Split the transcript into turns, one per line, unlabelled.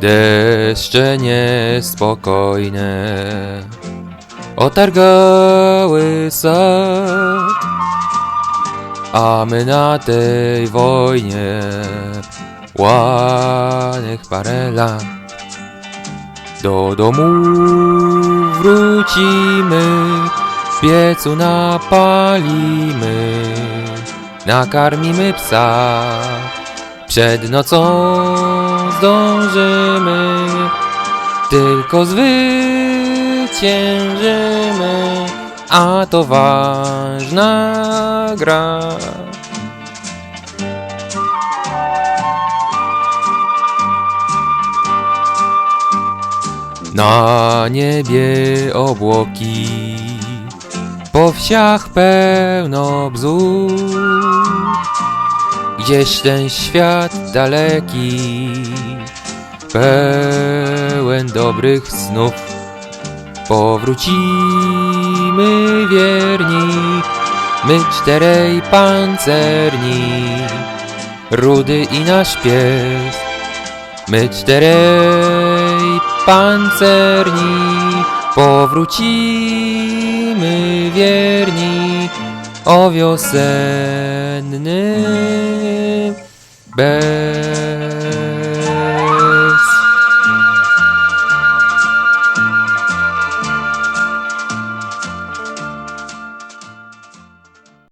Deszcze niespokojne otargały sad, a my na tej wojnie łanych parę lat. Do domu wrócimy, w piecu napalimy, nakarmimy psa. Przed nocą zdążymy, tylko zwyciężymy, a to ważna gra. Na niebie obłoki, po wsiach pełno bzów. Gdzieś ten świat daleki, pełen dobrych snów. Powrócimy wierni, my czterej pancerni, rudy i nasz pies. My czterej pancerni powrócimy wierni o wiosennym bez